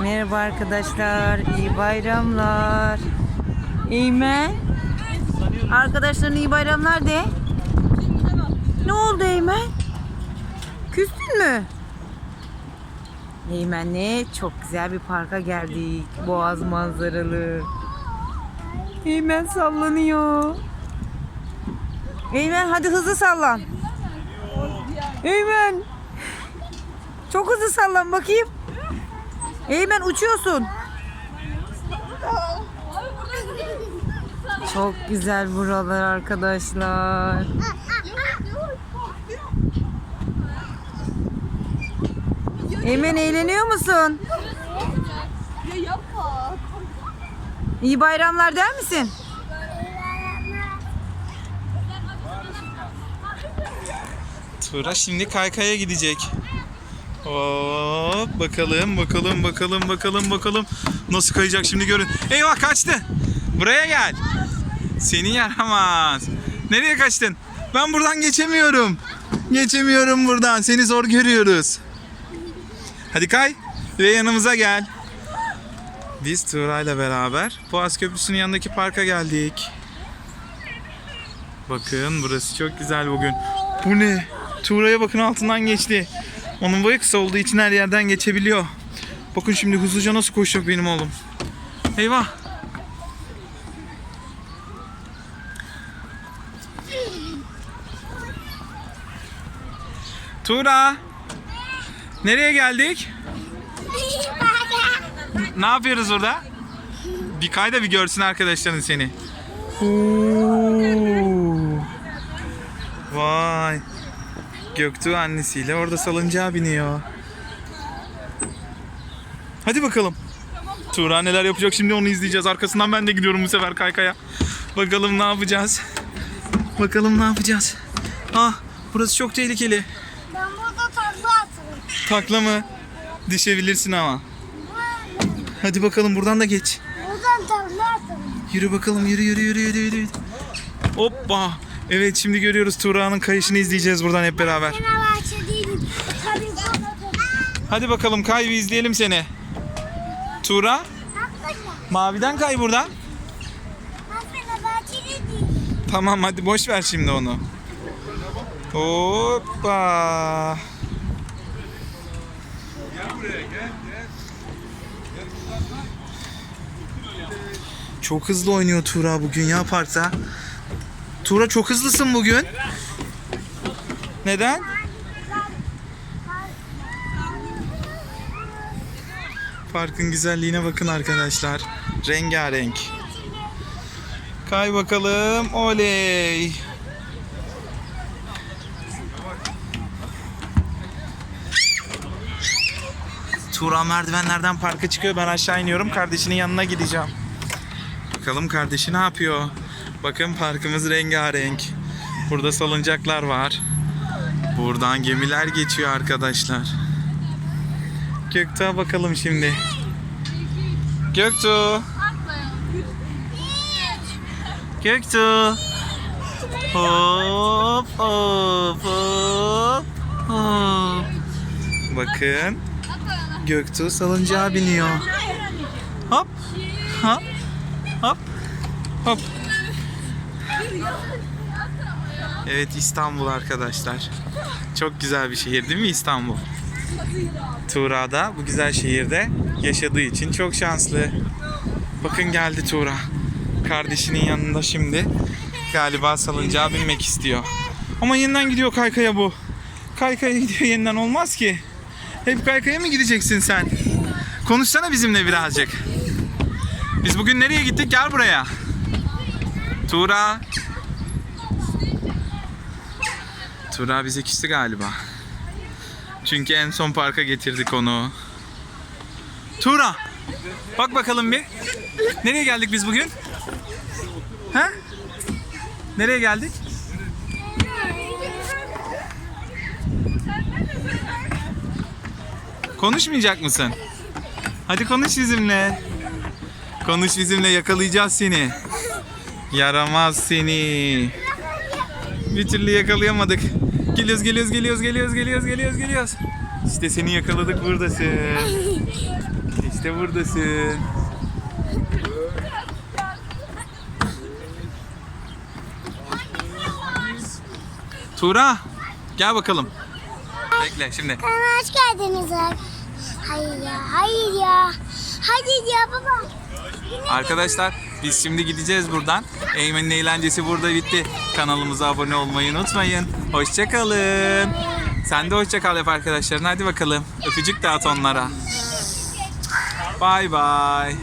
Merhaba arkadaşlar. iyi bayramlar. Eymen. Arkadaşların iyi bayramlar de. Ne oldu Eymen? Küstün mü? Eymen'le çok güzel bir parka geldik. Boğaz manzaralı. Eymen sallanıyor. Eymen hadi hızlı sallan. Eymen. Çok hızlı sallan bakayım. Eymen uçuyorsun. Çok güzel buralar arkadaşlar. Eymen eğleniyor musun? İyi bayramlar der misin? Tura şimdi kaykaya gidecek. Hop bakalım bakalım bakalım bakalım bakalım nasıl kayacak şimdi görün. Eyvah kaçtı. Buraya gel. Seni yaramaz. Nereye kaçtın? Ben buradan geçemiyorum. Geçemiyorum buradan. Seni zor görüyoruz. Hadi kay ve yanımıza gel. Biz Tuğra ile beraber Boğaz Köprüsü'nün yanındaki parka geldik. Bakın burası çok güzel bugün. Bu ne? Tuğra'ya bakın altından geçti. Onun boyu kısa olduğu için her yerden geçebiliyor. Bakın şimdi hızlıca nasıl koşacak benim oğlum. Eyvah. Tuğra. Nereye geldik? Ne yapıyoruz orada? Bir kay da bir görsün arkadaşların seni. Oo. Vay. Göktuğ annesiyle orada salıncağa biniyor. Hadi bakalım. Tuğra neler yapacak şimdi onu izleyeceğiz. Arkasından ben de gidiyorum bu sefer kaykaya. Bakalım ne yapacağız. Bakalım ne yapacağız. Ah burası çok tehlikeli. Ben burada takla atırım. Takla mı? Düşebilirsin ama. Hadi bakalım buradan da geç. Buradan takla atırım. Yürü bakalım yürü yürü yürü yürü yürü. Hoppa. Evet şimdi görüyoruz Tuğra'nın kayışını izleyeceğiz buradan hep beraber. Hadi bakalım kay izleyelim seni. Tuğra maviden kay buradan. Tamam hadi boş ver şimdi onu. Hoppa. Çok hızlı oynuyor Tuğra bugün ya parkta. Tuğra çok hızlısın bugün. Neden? Parkın güzelliğine bakın arkadaşlar. Rengarenk. Kay bakalım. Oley. Tuğra merdivenlerden parka çıkıyor. Ben aşağı iniyorum. Kardeşinin yanına gideceğim. Bakalım kardeşi ne yapıyor? Bakın parkımız rengarenk. Burada salıncaklar var. Buradan gemiler geçiyor arkadaşlar. Göktuğ'a bakalım şimdi. Göktuğ. Göktuğ. Hop hop hop hop. Bakın. Göktuğ salıncağa biniyor. Hop. Hop. Hop. Hop. Evet İstanbul arkadaşlar. Çok güzel bir şehir değil mi İstanbul? Tuğra da bu güzel şehirde yaşadığı için çok şanslı. Bakın geldi Tuğra. Kardeşinin yanında şimdi galiba salıncağa binmek istiyor. Ama yeniden gidiyor kaykaya bu. Kaykaya gidiyor yeniden olmaz ki. Hep kaykaya mı gideceksin sen? Konuşsana bizimle birazcık. Biz bugün nereye gittik? Gel buraya. Tuğra. Tuğra bize küstü galiba. Çünkü en son parka getirdik onu. Tuğra. Bak bakalım bir. Nereye geldik biz bugün? Ha? Nereye geldik? Konuşmayacak mısın? Hadi konuş bizimle. Konuş bizimle yakalayacağız seni. Yaramaz seni. Bir türlü yakalayamadık. Geliyoruz, geliyoruz, geliyoruz, geliyoruz, geliyoruz, geliyoruz, geliyoruz. İşte seni yakaladık buradasın. İşte buradasın. Tuğra gel bakalım. Bekle şimdi. Kanalıma hoş geldiniz. Hayır ya, hayır ya. Hayır ya baba. Arkadaşlar biz şimdi gideceğiz buradan. Eymen'in eğlencesi burada bitti. Kanalımıza abone olmayı unutmayın. Hoşçakalın. Sen de hoşça kal yap arkadaşların. Hadi bakalım. Öpücük dağıt onlara. Bay bay.